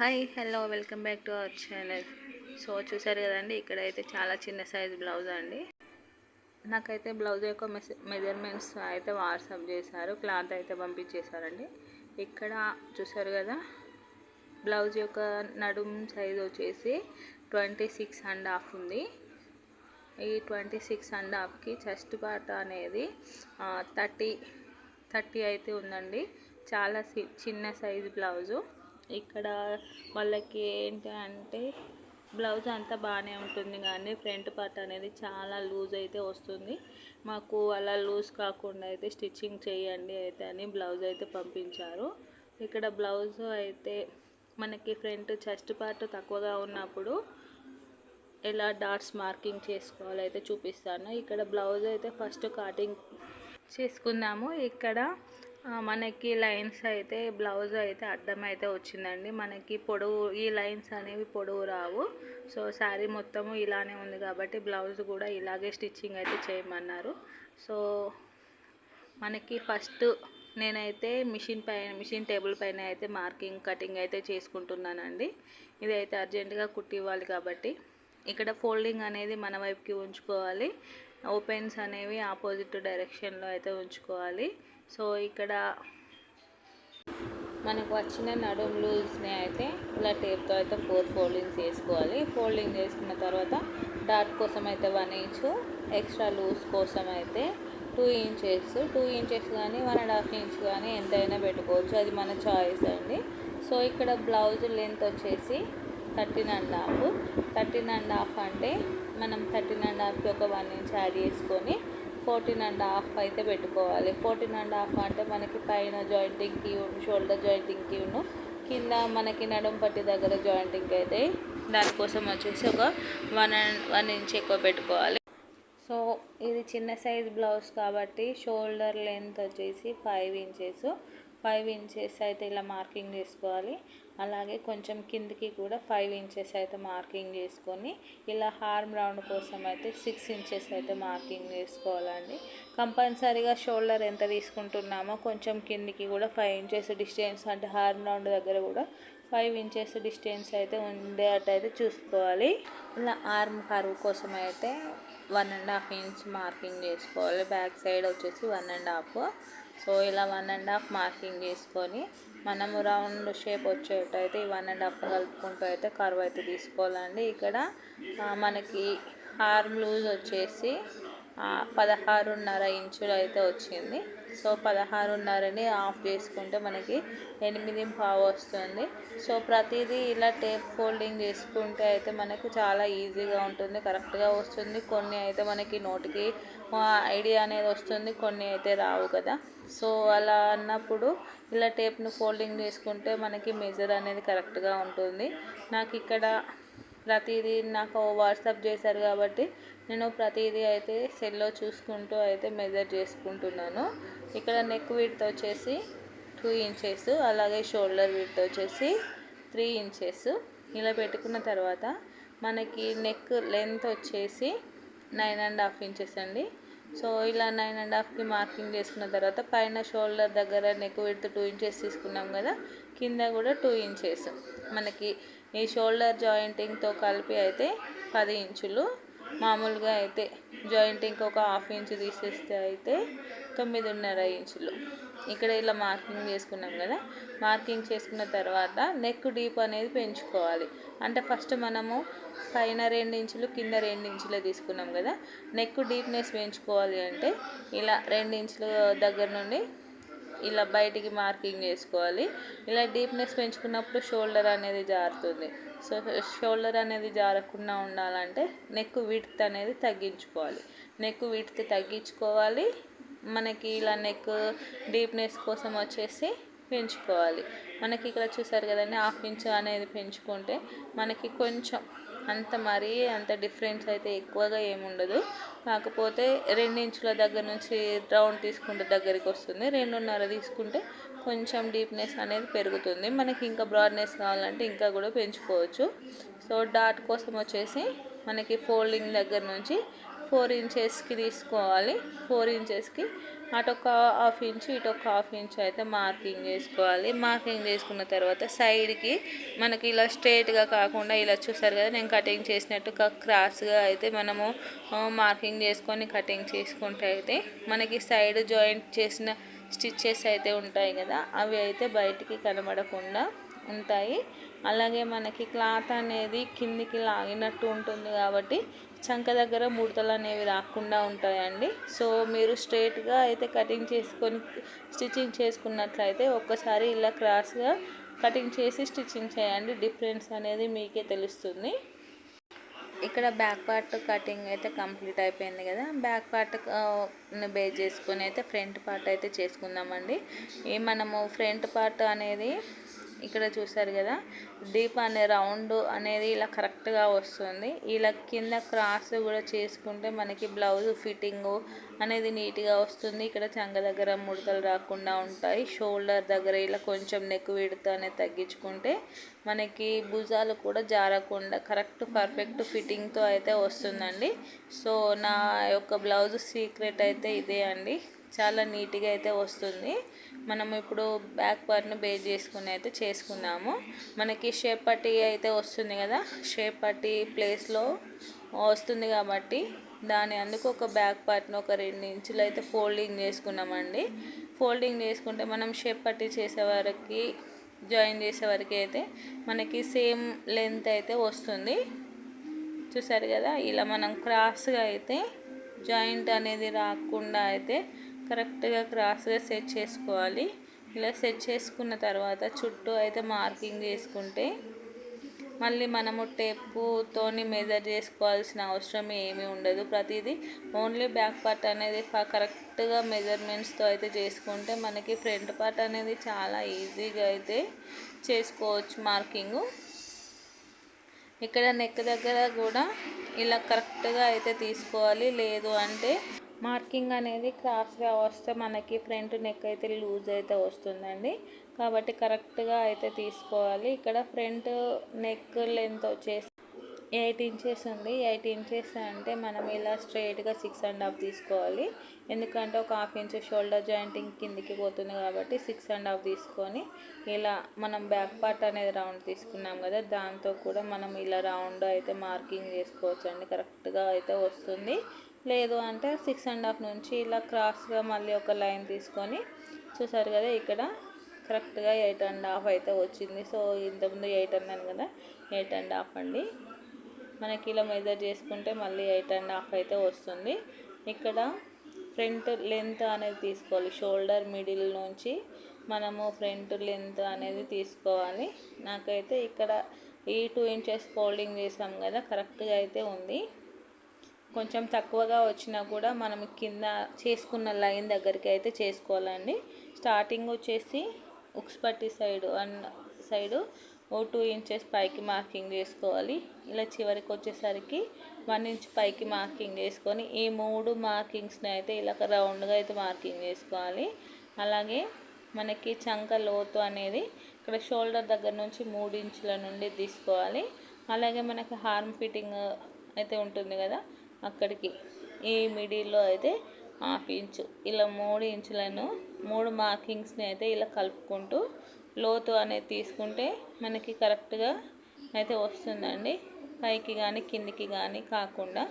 Hi hello welcome back to our channel. So చూసారు కదండి ఇక్కడైతే చాలా చిన్న సైజ్ బ్లౌజ్ అండి. నాకైతే బ్లౌజ్ యొక్క మెస్ మెజర్మెంట్స్ అయితే వాట్సాప్ చేశారు క్లాత్ అయితే పంపించేశారండి. ఇక్కడ చూసారు కదా బ్లౌజ్ యొక్క నడుం సైజ్ వచ్చేసి ట్వంటీ సిక్స్ అండ్ హాఫ్ ఉంది. ఈ ట్వంటీ సిక్స్ అండ్ హాఫ్కి చెస్ట్ పార్ట్ అనేది థర్టీ థర్టీ అయితే ఉందండి. చాలా సి- చిన్న సైజు బ్లౌజు. ఇక్కడ వాళ్ళకి ఏంటి అంటే బ్లౌజ్ అంతా బాగానే ఉంటుంది కానీ ఫ్రంట్ పార్ట్ అనేది చాలా లూజ్ అయితే వస్తుంది. మాకు అలా లూజ్ కాకుండా అయితే స్టిచ్చింగ్ చేయండి అయితే అని బ్లౌజ్ అయితే పంపించారు. ఇక్కడ బ్లౌజ్ అయితే మనకి ఫ్రంట్ చెస్ట్ పార్ట్ తక్కువగా ఉన్నప్పుడు ఎలా డాట్స్ మార్కింగ్ చేసుకోవాలో అయితే చూపిస్తాను. ఇక్కడ బ్లౌజ్ అయితే ఫస్ట్ కటింగ్ చేసుకుందాము. ఇక్కడ మనకి లైన్స్ అయితే బ్లౌజ్ అయితే అడ్డం అయితే వచ్చిందండి. మనకి పొడవు ఈ లైన్స్ అనేవి పొడవు రావు. సో శారీ మొత్తము ఇలానే ఉంది కాబట్టి బ్లౌజ్ కూడా ఇలాగే స్టిచ్చింగ్ అయితే చేయమన్నారు. సో మనకి ఫస్ట్ నేనైతే మిషన్ పైన మిషన్ టేబుల్ పైన అయితే మార్కింగ్ కటింగ్ అయితే చేసుకుంటున్నానండి. ఇది అయితే అర్జెంటుగా కుట్టివ్వాలి కాబట్టి. ఇక్కడ ఫోల్డింగ్ అనేది మన వైపుకి ఉంచుకోవాలి. ఓపెన్స్ అనేవి ఆపోజిట్ డైరెక్షన్లో అయితే ఉంచుకోవాలి. సో ఇక్కడ మనకు వచ్చిన నడుం లూజ్ని అయితే ఇలా టేప్తో అయితే ఫోర్ ఫోల్డింగ్స్ వేసుకోవాలి ఫోల్డింగ్ చేసుకున్న తర్వాత డాట్ కోసం అయితే వన్ ఇంచ్ ఎక్స్ట్రా లూజ్ కోసం అయితే టూ ఇంచెస్. టూ ఇంచెస్ కానీ వన్ అండ్ హాఫ్ ఇంచ్ కానీ ఎంతైనా పెట్టుకోవచ్చు. అది మన చాయిస్ అండి. సో ఇక్కడ బ్లౌజ్ లెంత్ వచ్చేసి thirteen and half. Thirteen and half అంటే మనం థర్టీన్ అండ్ హాఫ్కి ఒక వన్ ఇంచ్ యాడ్ చేసుకొని ఫోర్టీన్ అండ్ హాఫ్ అయితే పెట్టుకోవాలి. ఫోర్టీన్ అండ్ హాఫ్ అంటే మనకి పైన జాయింటింగ్కి షోల్డర్ జాయింటింగ్కి ఉన్ను కింద మనకి నడుం పట్టి దగ్గర జాయింటింగ్ అయితే దానికోసం వచ్చేసి ఒక వన్ అండ్ వన్ ఇంచ్ ఎక్కువ పెట్టుకోవాలి. సో ఇది చిన్న సైజ్ బ్లౌజ్ కాబట్టి షోల్డర్ లెంత్ వచ్చేసి ఫైవ్ ఇంచెస్. ఫైవ్ ఇంచెస్ అయితే ఇలా మార్కింగ్ చేసుకోవాలి. అలాగే కొంచెం కిందికి కూడా ఫైవ్ ఇంచెస్ అయితే మార్కింగ్ చేసుకొని ఇలా హార్మ్ రౌండ్ కోసం అయితే సిక్స్ ఇంచెస్ అయితే మార్కింగ్ చేసుకోవాలండి. కంపల్సరీగా షోల్డర్ ఎంత తీసుకుంటున్నామో కొంచెం కిందికి కూడా ఫైవ్ ఇంచెస్ డిస్టెన్స్ అంటే హార్మ్ రౌండ్ దగ్గర కూడా ఫైవ్ ఇంచెస్ డిస్టెన్స్ అయితే ఉండేటైతే చూసుకోవాలి. ఇలా ఆర్మ్ కరువు కోసం అయితే one and half inch marking చేసుకోవాలి. బ్యాక్ సైడ్ వచ్చేసి వన్ అండ్ హాఫ్ సో ఇలా వన్ అండ్ హాఫ్ మార్కింగ్ చేసుకొని మనము రౌండ్ షేప్ వచ్చేటైతే ఈ వన్ అండ్ హాఫ్ కలుపుకుంటూ అయితే కర్వ్ అయితే తీసుకోవాలండి. ఇక్కడ మనకి ఆర్మ్ లూజ్ వచ్చేసి పదహారున్నర ఇంచులు అయితే వచ్చింది. సో పదహారున్నరని ఆఫ్ చేసుకుంటే మనకి ఎనిమిది పావు వస్తుంది. సో ప్రతిదీ ఇలా టేప్ ఫోల్డింగ్ చేసుకుంటే అయితే మనకు చాలా ఈజీగా ఉంటుంది కరెక్ట్గా వస్తుంది. కొన్ని అయితే మనకి నోటికి ఐడియా అనేది వస్తుంది కొన్ని అయితే రావు కదా. సో అలా అన్నప్పుడు ఇలా టేప్ను ఫోల్డింగ్ చేసుకుంటే మనకి మెజర్ అనేది కరెక్ట్గా ఉంటుంది. నాకు ఇక్కడ ప్రతిదీ నాకు వాట్సాప్ చేశారు కాబట్టి నేను ప్రతిదీ అయితే సెల్లో చూసుకుంటూ అయితే మెజర్ చేసుకుంటున్నాను. ఇక్కడ నెక్ విడ్త్ వచ్చేసి టూ ఇంచెస్ అలాగే షోల్డర్ విడ్త్ వచ్చేసి త్రీ ఇంచెస్ ఇలా పెట్టుకున్న తర్వాత మనకి నెక్ లెంత్ వచ్చేసి నైన్ అండ్ హాఫ్ ఇంచెస్ అండి. సో ఇలా నైన్ అండ్ హాఫ్కి మార్కింగ్ చేసుకున్న తర్వాత పైన షోల్డర్ దగ్గర నెక్ విడ్త్ టూ ఇంచెస్ తీసుకున్నాం కదా కింద కూడా టూ ఇంచెస్ మనకి ఈ షోల్డర్ జాయింటింగ్తో కలిపి అయితే పది ఇంచులు మామూలుగా అయితే జాయింట్ ఇంకొక హాఫ్ ఇంచ్ తీసేస్తే అయితే తొమ్మిదిన్నర ఇంచులు. ఇక్కడ ఇలా మార్కింగ్ చేసుకున్నాం కదా. మార్కింగ్ చేసుకున్న తర్వాత నెక్ డీప్ అనేది పెంచుకోవాలి. అంటే ఫస్ట్ మనము పైన రెండు ఇంచులు కింద రెండు ఇంచులు తీసుకున్నాం కదా. నెక్ డీప్నెస్ పెంచుకోవాలి అంటే ఇలా రెండు ఇంచుల దగ్గర నుండి ఇలా బయటికి మార్కింగ్ చేసుకోవాలి. ఇలా డీప్నెస్ పెంచుకున్నప్పుడు షోల్డర్ అనేది జారుతుంది. సో షోల్డర్ అనేది జారకుండా ఉండాలంటే నెక్ విడ్త్ అనేది తగ్గించుకోవాలి. నెక్ విడ్త్ తగ్గించుకోవాలి. మనకి ఇలా నెక్ డీప్నెస్ కోసం వచ్చేసి పెంచుకోవాలి. మనకి ఇక్కడ చూసారు కదండి హాఫ్ ఇంచ్ అనేది పెంచుకుంటే మనకి కొంచెం అంత మరీ అంత డిఫరెన్స్ అయితే ఎక్కువగా ఏముండదు కాకపోతే రెండు ఇంచుల దగ్గర నుంచి రౌండ్ తీసుకుంటే దగ్గరికి వస్తుంది. రెండున్నర తీసుకుంటే కొంచెం డీప్నెస్ అనేది పెరుగుతుంది. మనకి ఇంకా బ్రాడ్నెస్ కావాలంటే ఇంకా కూడా పెంచుకోవచ్చు. సో డాట్ కోసం వచ్చేసి మనకి ఫోల్డింగ్ దగ్గర నుంచి ఫోర్ ఇంచెస్కి తీసుకోవాలి. ఫోర్ ఇంచెస్కి అటు ఒక హాఫ్ ఇంచ్ ఇటు ఒక హాఫ్ ఇంచ్ అయితే మార్కింగ్ చేసుకోవాలి. మార్కింగ్ చేసుకున్న తర్వాత సైడ్కి మనకి ఇలా స్ట్రేట్గా కాకుండా ఇలా చూసారు కదా నేను కటింగ్ చేసినట్టు క్రాస్గా అయితే మనము మార్కింగ్ చేసుకొని కటింగ్ చేసుకుంటే అయితే మనకి సైడ్ జాయింట్ చేసిన స్టిచ్చెస్ అయితే ఉంటాయి కదా అవి అయితే బయటికి కనబడకుండా ఉంటాయి. అలాగే మనకి క్లాత్ అనేది కిందికి లాగినట్టు ఉంటుంది కాబట్టి చంక దగ్గర ముడతలు అనేవి రాకుండా ఉంటాయండి. సో మీరు స్ట్రైట్గా అయితే కటింగ్ చేసుకొని స్టిచ్చింగ్ చేసుకున్నట్లయితే ఒక్కసారి ఇలా క్రాస్గా కటింగ్ చేసి స్టిచ్చింగ్ చేయండి. డిఫరెన్స్ అనేది మీకే తెలుస్తుంది. ఇక్కడ బ్యాక్ పార్ట్ కటింగ్ అయితే కంప్లీట్ అయిపోయింది కదా. బ్యాక్ పార్ట్ బేస్ చేసుకొని అయితే ఫ్రంట్ పార్ట్ అయితే చేసుకుందామండి. ఈ మనము ఫ్రంట్ పార్ట్ అనేది ఇక్కడ చూసారు కదా? డీప్ అనే రౌండ్ అనేది ఇలా కరెక్ట్గా వస్తుంది. ఇలా కింద క్రాస్ కూడా చేసుకుంటే మనకి బ్లౌజ్ ఫిట్టింగ్ అనేది నీట్గా వస్తుంది. ఇక్కడ చంగ దగ్గర ముడతలు రాకుండా ఉంటాయి. షోల్డర్ దగ్గర ఇలా కొంచెం నెక్ విడత అనేది తగ్గించుకుంటే మనకి భుజాలు కూడా జారకుండా కరెక్ట్ పర్ఫెక్ట్ ఫిట్టింగ్తో అయితే వస్తుందండి. సో నా యొక్క బ్లౌజ్ సీక్రెట్ అయితే ఇదే అండి. చాలా నీట్గా అయితే వస్తుంది. మనం ఇప్పుడు బ్యాక్ పార్ట్ను బేస్ చేసుకుని అయితే చేసుకున్నాము. మనకి షేప్ పట్టి అయితే వస్తుంది కదా షేప్ పట్టి ప్లేస్లో వస్తుంది కాబట్టి దాని అందుకు ఒక బ్యాక్ పార్ట్ను ఒక రెండు ఇంచులు అయితే ఫోల్డింగ్ చేసుకున్నామండి. ఫోల్డింగ్ చేసుకుంటే మనం షేప్ పట్టి చేసే వరకు జాయిన్ చేసే వరకు అయితే మనకి సేమ్ లెంత్ అయితే వస్తుంది. చూసారు కదా ఇలా మనం క్రాస్గా అయితే జాయింట్ అనేది రాకుండా అయితే కరెక్ట్గా క్రాస్గా సెట్ చేసుకోవాలి. ఇలా సెట్ చేసుకున్న తర్వాత చుట్టూ అయితే మార్కింగ్ చేసుకుంటే మళ్ళీ మనము టేపుతోని మెజర్ చేసుకోవాల్సిన అవసరం ఏమీ ఉండదు. ప్రతిదీ ఓన్లీ బ్యాక్ పార్ట్ అనేది కరెక్ట్గా మెజర్మెంట్స్తో అయితే చేసుకుంటే మనకి ఫ్రంట్ పార్ట్ అనేది చాలా ఈజీగా అయితే చేసుకోవచ్చు మార్కింగు. ఇక్కడ నెక్ దగ్గర కూడా ఇలా కరెక్ట్గా అయితే తీసుకోవాలి. లేదు అంటే మార్కింగ్ అనేది క్రాస్గా వస్తే మనకి ఫ్రంట్ నెక్ అయితే లూజ్ అయితే వస్తుందండి. కాబట్టి కరెక్ట్గా అయితే తీసుకోవాలి. ఇక్కడ ఫ్రంట్ నెక్ లెంత్ వచ్చేసి ఎయిట్ ఇంచెస్ ఉంది. ఎయిట్ ఇంచెస్ అంటే మనం ఇలా స్ట్రైట్గా సిక్స్ అండ్ హాఫ్ తీసుకోవాలి. ఎందుకంటే ఒక హాఫ్ ఇంచ్ షోల్డర్ జాయింటింగ్ కిందికి పోతుంది కాబట్టి సిక్స్ అండ్ హాఫ్ తీసుకొని ఇలా మనం బ్యాక్ పార్ట్ అనేది రౌండ్ తీసుకున్నాం కదా దాంతో కూడా మనం ఇలా రౌండ్ అయితే మార్కింగ్ చేసుకోవచ్చు అండి కరెక్ట్గా అయితే వస్తుంది. లేదు అంటే సిక్స్ అండ్ హాఫ్ నుంచి ఇలా క్రాస్గా మళ్ళీ ఒక లైన్ తీసుకొని చూసారు కదా ఇక్కడ కరెక్ట్గా ఎయిట్ అండ్ హాఫ్ అయితే వచ్చింది. సో ఇంతకుముందు ఎయిట్ అన్నాను కదా ఎయిట్ అండ్ హాఫ్ అండి. మనకి ఇలా మెజర్ చేసుకుంటే మళ్ళీ ఎయిట్ అండ్ హాఫ్ అయితే వస్తుంది. ఇక్కడ ఫ్రంట్ లెంత్ అనేది తీసుకోవాలి. షోల్డర్ మిడిల్ నుంచి మనము ఫ్రంట్ లెంత్ అనేది తీసుకోవాలి. నాకైతే ఇక్కడ ఈ టూ ఇంచెస్ ఫోల్డింగ్ చేసాం కదా కరెక్ట్గా అయితే ఉంది. కొంచెం తక్కువగా వచ్చినా కూడా మనం కింద చేసుకున్న లైన్ దగ్గరికి అయితే చేసుకోవాలండి. స్టార్టింగ్ వచ్చేసి ఉక్స్పట్టి సైడ్ అండ్ సైడు ఓ టూ ఇంచెస్ పైకి మార్కింగ్ చేసుకోవాలి. ఇలా చివరికి వచ్చేసరికి వన్ ఇంచ్ పైకి మార్కింగ్ చేసుకొని ఈ మూడు మార్కింగ్స్ని అయితే ఇలా రౌండ్గా అయితే మార్కింగ్ చేసుకోవాలి. అలాగే మనకి చంక లోతు అనేది ఇక్కడ షోల్డర్ దగ్గర నుంచి మూడు ఇంచుల నుండి తీసుకోవాలి. అలాగే మనకి హార్మ్ ఫిట్టింగ్ అయితే ఉంటుంది కదా అక్కడికి. ఈ మిడిల్లో అయితే హాఫ్ ఇంచు. ఇలా మూడు ఇంచులను మూడు మార్కింగ్స్ని అయితే ఇలా కలుపుకుంటూ లోతు అనేది తీసుకుంటే మనకి కరెక్ట్గా అయితే వస్తుందండి. పైకి కానీ కిందికి కానీ కాకుండా.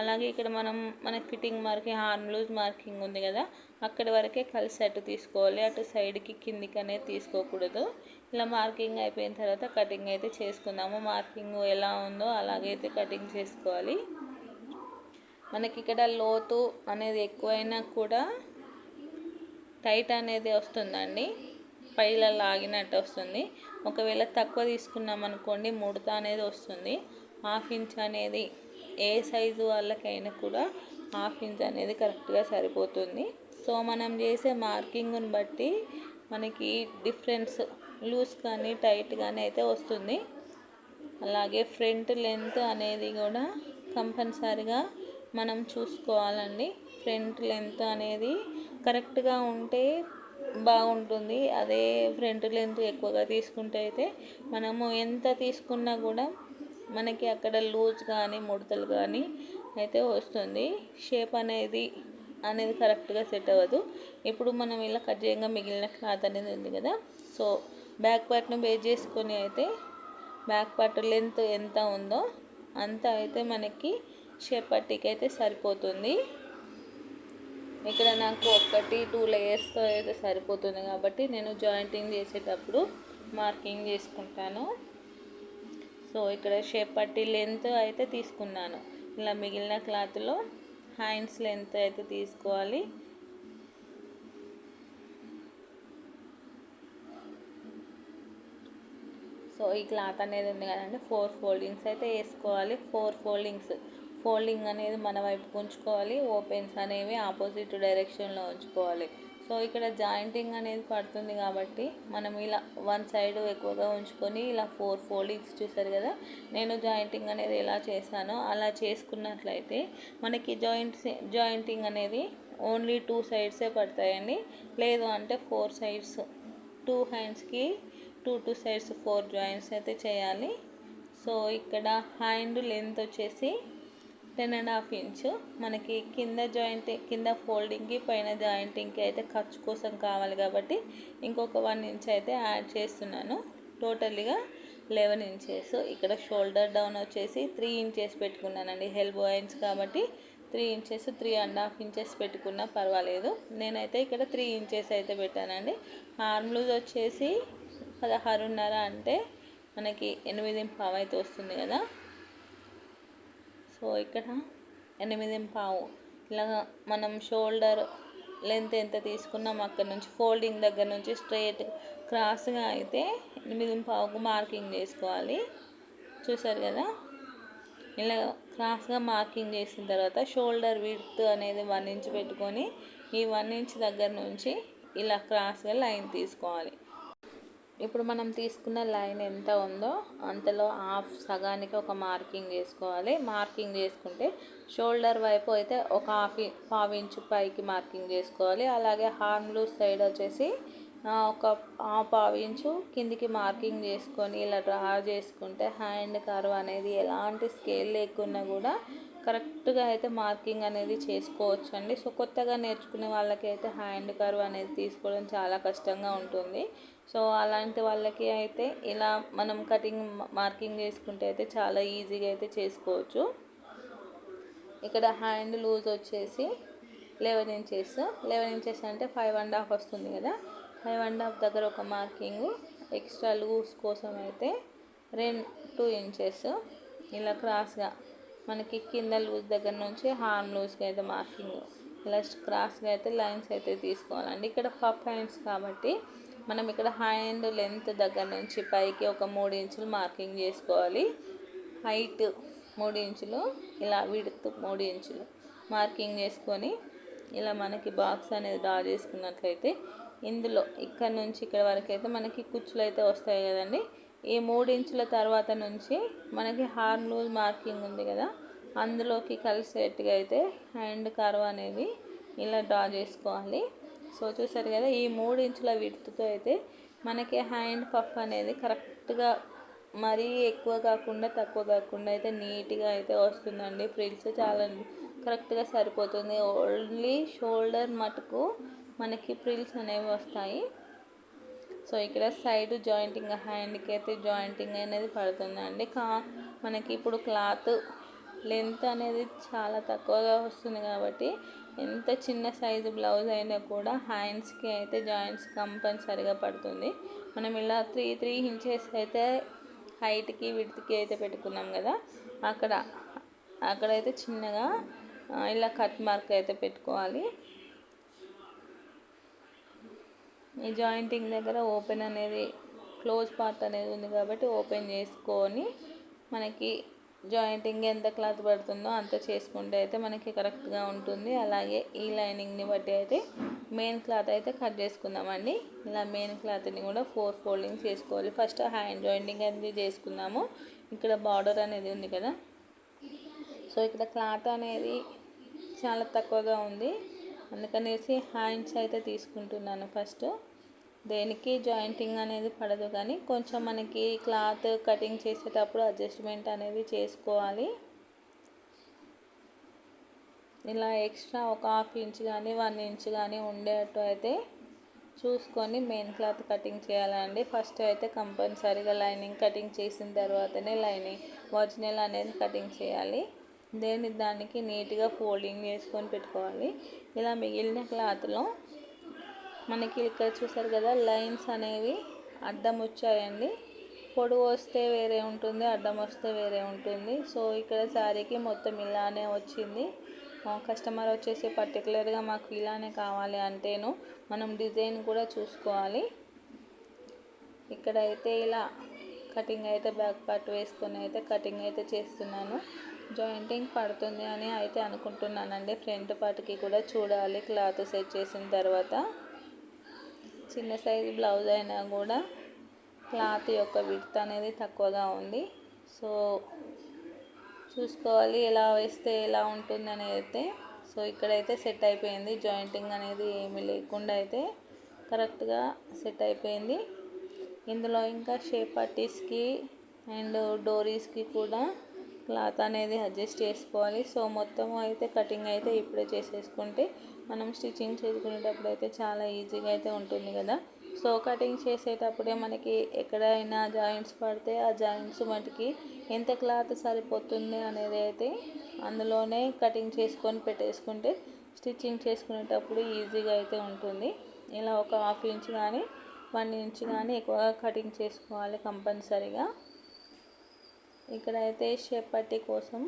అలాగే ఇక్కడ మనం మన fitting marking arm loose marking ఉంది కదా అక్కడి వరకే కలిసి అటు తీసుకోవాలి. అటు సైడ్కి కిందికి అనేది తీసుకోకూడదు. ఇలా మార్కింగ్ అయిపోయిన తర్వాత కటింగ్ అయితే చేసుకుందాము. మార్కింగ్ ఎలా ఉందో అలాగైతే కటింగ్ చేసుకోవాలి. మనకి ఇక్కడ లోతు అనేది ఎక్కువైనా కూడా టైట్ అనేది వస్తుందండి. పైల లాగినట్టు వస్తుంది. ఒకవేళ తక్కువ తీసుకున్నాం అనుకోండి ముడత అనేది వస్తుంది. హాఫ్ ఇంచ్ అనేది ఏ సైజు వాళ్ళకైనా కూడా హాఫ్ ఇంచ్ అనేది కరెక్ట్గా సరిపోతుంది. సో మనం చేసే మార్కింగ్ని బట్టి మనకి డిఫరెన్స్ లూజ్ కానీ టైట్ కానీ అయితే వస్తుంది. అలాగే ఫ్రంట్ లెంత్ అనేది కూడా కంపల్సరిగా మనం చూసుకోవాలండి. ఫ్రంట్ లెంత్ అనేది కరెక్ట్గా ఉంటే బాగుంటుంది. అదే ఫ్రంట్ లెంత్ ఎక్కువగా తీసుకుంటే అయితే మనము ఎంత తీసుకున్నా కూడా మనకి అక్కడ లూజ్ కానీ ముడతలు కానీ అయితే వస్తుంది. షేప్ అనేది అనేది కరెక్ట్గా సెట్ అవ్వదు. ఇప్పుడు మనం ఇలా కట్ చేయంగా మిగిలిన క్లాత్ అనేది ఉంది కదా. సో బ్యాక్ పార్ట్ను బేస్ చేసుకొని అయితే బ్యాక్ పార్ట్ లెంత్ ఎంత ఉందో అంత అయితే మనకి షేప్ అయితే సరిపోతుంది. ఇక్కడ నాకు ఒకటి టూ లేయర్స్తో అయితే సరిపోతుంది కాబట్టి నేను జాయింటింగ్ చేసేటప్పుడు మార్కింగ్ చేసుకుంటాను. సో ఇక్కడ షేప్ పట్టి లెంత్ అయితే తీసుకున్నాను. ఇలా మిగిలిన క్లాత్లో హ్యాండ్స్ లెంత్ అయితే తీసుకోవాలి. సో ఈ క్లాత్ అనేది ఉంది కదండి ఫోర్ ఫోల్డింగ్స్ అయితే వేసుకోవాలి. ఫోర్ ఫోల్డింగ్స్ ఫోల్డింగ్ అనేది మన వైపు ఉంచుకోవాలి. ఓపెన్స్ అనేవి ఆపోజిట్ డైరెక్షన్లో ఉంచుకోవాలి. సో ఇక్కడ జాయింటింగ్ అనేది పడుతుంది కాబట్టి మనం ఇలా వన్ సైడ్ ఎక్కువగా ఉంచుకొని ఇలా ఫోర్ ఫోల్డింగ్స్ చూసారు కదా నేను జాయింటింగ్ అనేది ఎలా చేశానో. అలా చేసుకున్నట్లయితే మనకి జాయింట్స్ జాయింటింగ్ అనేది ఓన్లీ టూ సైడ్సే పడతాయండి. లేదు అంటే ఫోర్ సైడ్స్ టూ హ్యాండ్స్కి two two sides four joints అయితే చేయాలి. సో ఇక్కడ హ్యాండ్ లెంత్ వచ్చేసి టెన్ అండ్ హాఫ్ ఇంచ్. మనకి కింద జాయింట్ కింద ఫోల్డింగ్కి పైన జాయింటింగ్కి అయితే ఖర్చు కోసం కావాలి కాబట్టి ఇంకొక వన్ ఇంచ్ అయితే యాడ్ చేస్తున్నాను. టోటల్గా లెవెన్ ఇంచెస్. ఇక్కడ షోల్డర్ డౌన్ వచ్చేసి త్రీ ఇంచెస్ పెట్టుకున్నానండి. హెల్బో ఇంచ్ కాబట్టి three inches three and half inches పెట్టుకున్నా పర్వాలేదు. నేనైతే ఇక్కడ త్రీ ఇంచెస్ అయితే పెట్టానండి. ఆర్మ్ లూజ్ వచ్చేసి పదహారున్నర అంటే మనకి ఎనిమిది పావు అయితే వస్తుంది కదా. సో ఇక్కడ ఎనిమిది పావు. ఇలా మనం షోల్డర్ లెంత్ ఎంత తీసుకున్నాం అక్కడ నుంచి ఫోల్డింగ్ దగ్గర నుంచి స్ట్రైట్ క్రాస్గా అయితే ఎనిమిది పావుకు మార్కింగ్ చేసుకోవాలి. చూసారు కదా? ఇలా క్రాస్గా మార్కింగ్ చేసిన తర్వాత షోల్డర్ విడ్త్ అనేది వన్ ఇంచ్ పెట్టుకొని ఈ వన్ ఇంచ్ దగ్గర నుంచి ఇలా క్రాస్గా లైన్ తీసుకోవాలి. ఇప్పుడు మనం తీసుకున్న లైన్ ఎంత ఉందో అంతలో హాఫ్ సగానికి ఒక మార్కింగ్ చేసుకోవాలి మార్కింగ్ చేసుకుంటే షోల్డర్ వైపు అయితే ఒక హాఫ్ పావు ఇంచు పైకి మార్కింగ్ చేసుకోవాలి అలాగే హార్మ్ లూస్ సైడ్ వచ్చేసి ఒక పావు ఇంచు కిందికి మార్కింగ్ చేసుకొని ఇలా డ్రా చేసుకుంటే హ్యాండ్ కర్వ్ అనేది ఎలాంటి స్కేల్ లేకున్నా కూడా కరెక్ట్గా అయితే మార్కింగ్ అనేది చేసుకోవచ్చు అండి సో కొత్తగా నేర్చుకునే వాళ్ళకి అయితే హ్యాండ్ కర్వ్ అనేది తీసుకోవడం చాలా కష్టంగా ఉంటుంది. సో అలాంటి వాళ్ళకి అయితే ఇలా మనం కటింగ్ మార్కింగ్ చేసుకుంటే అయితే చాలా ఈజీగా అయితే చేసుకోవచ్చు. ఇక్కడ హ్యాండ్ లూజ్ వచ్చేసి లెవెన్ ఇంచెస్ లెవెన్ ఇంచెస్ అంటే ఫైవ్ అండ్ హాఫ్ వస్తుంది కదా. ఫైవ్ అండ్ హాఫ్ దగ్గర ఒక మార్కింగ్ ఎక్స్ట్రా లూజ్ కోసం అయితే రెండు టూ ఇంచెస్ ఇలా క్రాస్గా మనకి కింద లూజ్ దగ్గర నుంచి హార్మ్ లూజ్కి అయితే మార్కింగ్ ఇలా క్రాస్గా అయితే లైన్స్ అయితే తీసుకోవాలండి. ఇక్కడ పఫ్ హ్యాండ్స్ కాబట్టి మనం ఇక్కడ హ్యాండ్ లెంత్ దగ్గర నుంచి పైకి ఒక మూడు ఇంచులు మార్కింగ్ చేసుకోవాలి. హైట్ మూడు ఇంచులు ఇలా విడుతు మూడు ఇంచులు మార్కింగ్ చేసుకొని ఇలా మనకి బాక్స్ అనేది డ్రా చేసుకున్నట్లయితే ఇందులో ఇక్కడ నుంచి ఇక్కడ వరకు అయితే మనకి కుచ్చులు అయితే వస్తాయి కదండి. ఈ మూడు ఇంచుల తర్వాత నుంచి మనకి హార్మ్ లూజ్ మార్కింగ్ ఉంది కదా అందులోకి కలిసేట్టుగా అయితే హ్యాండ్ కర్వ్ అనేది ఇలా డ్రా చేసుకోవాలి. సో చూసారు కదా ఈ మూడు ఇంచుల విడుతుతో అయితే మనకి హ్యాండ్ పఫ్ అనేది కరెక్ట్గా మరీ ఎక్కువ కాకుండా తక్కువ కాకుండా అయితే నీట్గా అయితే వస్తుందండి. ఫ్రిల్స్ చాలా కరెక్ట్గా సరిపోతుంది. ఓన్లీ షోల్డర్ మటుకు మనకి ప్రిల్స్ అనేవి వస్తాయి. సో ఇక్కడ సైడ్ జాయింటింగ్ హ్యాండ్కి అయితే జాయింటింగ్ అనేది పడుతుందండి. కా మనకి ఇప్పుడు క్లాత్ లెంత్ అనేది చాలా తక్కువగా వస్తుంది కాబట్టి ఎంత చిన్న సైజు బ్లౌజ్ అయినా కూడా హ్యాండ్స్కి అయితే జాయింట్స్ కంపల్సరిగా పడుతుంది. మనం ఇలా త్రీ త్రీ ఇంచెస్ అయితే హైట్కి విడ్త్కి అయితే పెట్టుకున్నాం కదా అక్కడ అక్కడైతే చిన్నగా ఇలా కట్ మార్క్ అయితే పెట్టుకోవాలి. ఈ జాయింటింగ్ దగ్గర ఓపెన్ అనేది క్లోజ్ పార్ట్ అనేది ఉంది కాబట్టి ఓపెన్ చేసుకొని మనకి జాయింటింగ్ ఎంత క్లాత్ పడుతుందో అంత చేసుకుంటే అయితే మనకి కరెక్ట్గా ఉంటుంది. అలాగే ఈ లైనింగ్ని బట్టి అయితే మెయిన్ క్లాత్ అయితే కట్ చేసుకుందామండి. ఇలా మెయిన్ క్లాత్ని కూడా ఫోర్ ఫోల్డింగ్స్ చేసుకోవాలి. ఫస్ట్ హ్యాండ్ జాయింటింగ్ అనేది చేసుకుందాము. ఇక్కడ బార్డర్ అనేది ఉంది కదా. సో ఇక్కడ క్లాత్ అనేది చాలా తక్కువగా ఉంది. అందుకనేసి హ్యాండ్స్ అయితే తీసుకుంటున్నాను ఫస్ట్. దేనికి జాయింటింగ్ అనేది పడదు కానీ కొంచెం మనకి క్లాత్ కటింగ్ చేసేటప్పుడు అడ్జస్ట్మెంట్ అనేది చేసుకోవాలి. ఇలా ఎక్స్ట్రా ఒక హాఫ్ ఇంచ్ కానీ వన్ ఇంచ్ కానీ ఉండేటట్టు అయితే చూసుకొని మెయిన్ క్లాత్ కటింగ్ చేయాలండి. ఫస్ట్ అయితే కంపల్సరీగా లైనింగ్ కటింగ్ చేసిన తర్వాతనే లైనింగ్ ఒరిజినల్ అనేది కటింగ్ చేయాలి. దేని దానికి నీట్గా ఫోల్డింగ్ చేసుకొని పెట్టుకోవాలి. ఇలా మిగిలిన క్లాత్లో మనకి ఇక్కడ చూసారు కదా లైన్స్ అనేవి అడ్డం వచ్చాయండి. పొడవు వస్తే వేరే ఉంటుంది అడ్డం వస్తే వేరే ఉంటుంది. సో ఇక్కడ శారీకి మొత్తం ఇలానే వచ్చింది. కస్టమర్ వచ్చేసి పర్టికులర్గా మాకు ఇలానే కావాలి అంటేను మనం డిజైన్ కూడా చూసుకోవాలి. ఇక్కడైతే ఇలా కటింగ్ అయితే బ్యాక్ పార్ట్ వేసుకొని అయితే కటింగ్ అయితే చేస్తున్నాను. జాయింటింగ్ పడుతుంది అని అయితే అనుకుంటున్నానండి. ఫ్రంట్ పార్ట్కి కూడా చూడాలి క్లాత్ సెట్ చేసిన తర్వాత. చిన్న సైజు బ్లౌజ్ అయినా కూడా క్లాత్ యొక్క విడ్త్ అనేది తక్కువగా ఉంది. సో చూసుకోవాలి ఎలా వేస్తే ఎలా ఉంటుంది అనేది అయితే. సో ఇక్కడైతే సెట్ అయిపోయింది. జాయింటింగ్ అనేది ఏమీ లేకుండా అయితే కరెక్ట్గా సెట్ అయిపోయింది. ఇందులో ఇంకా షేప్ పట్టీస్కి అండ్ డోరీస్కి కూడా క్లాత్ అనేది అడ్జస్ట్ చేసుకోవాలి. సో మొత్తం అయితే కటింగ్ అయితే ఇప్పుడే చేసేసుకుంటే మనం స్టిచ్చింగ్ చేసుకునేటప్పుడు అయితే చాలా ఈజీగా అయితే ఉంటుంది కదా. సో కటింగ్ చేసేటప్పుడే మనకి ఎక్కడైనా జాయింట్స్ పడితే ఆ జాయింట్స్ మటుకి ఎంత క్లాత్ సరిపోతుంది అనేది అయితే అందులోనే కటింగ్ చేసుకొని పెట్టేసుకుంటే స్టిచ్చింగ్ చేసుకునేటప్పుడు ఈజీగా అయితే ఉంటుంది. ఇలా ఒక హాఫ్ ఇంచ్ కానీ వన్ ఇంచ్ కానీ ఎక్కువగా కటింగ్ చేసుకోవాలి కంపల్సరీగా. ఇక్కడైతే షేప్ పట్టి కోసం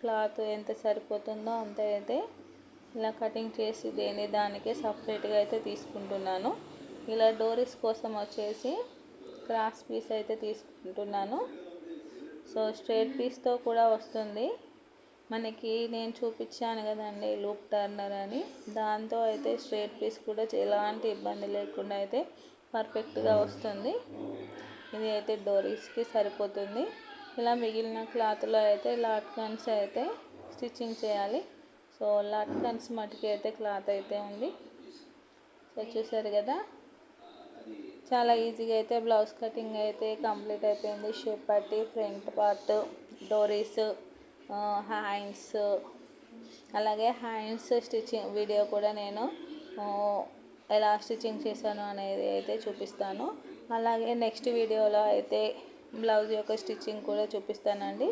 క్లాత్ ఎంత సరిపోతుందో అంత అయితే ఇలా కటింగ్ చేసి దేని దానికే సపరేట్గా అయితే తీసుకుంటున్నాను. ఇలా డోరీస్ కోసం వచ్చేసి క్రాస్ పీస్ అయితే తీసుకుంటున్నాను. సో స్ట్రేట్ పీస్తో కూడా వస్తుంది. మనకి నేను చూపించాను కదండి లూప్ టర్నర్ అని. దాంతో అయితే స్ట్రేట్ పీస్ కూడా ఎలాంటి ఇబ్బంది లేకుండా అయితే పర్ఫెక్ట్గా వస్తుంది. ఇది అయితే డోరీస్కి సరిపోతుంది. ఇలా మిగిలిన క్లాత్లో అయితే లాట్కన్స్ అయితే స్టిచ్చింగ్ చేయాలి. సో లాట్కన్స్ మటుకి అయితే క్లాత్ అయితే ఉంది. సో చూసారు కదా? చాలా ఈజీగా అయితే బ్లౌజ్ కటింగ్ అయితే కంప్లీట్ అయిపోయింది. షేప్ పట్టి ఫ్రంట్ పార్ట్ డోరీస్ హ్యాండ్స్ అలాగే హ్యాండ్స్ స్టిచ్చింగ్ వీడియో కూడా నేను ఎలా స్టిచ్చింగ్ చేశాను అనేది అయితే చూపిస్తాను. అలాగే నెక్స్ట్ వీడియోలో అయితే బ్లౌజ్ యొక్క స్టిచ్చింగ్ కూడా చూపిస్తానండి.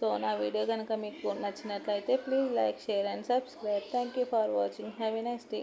సో నా వీడియో కనుక మీకు నచ్చినట్లయితే please like share and subscribe. Thank you for watching. Have a nice day.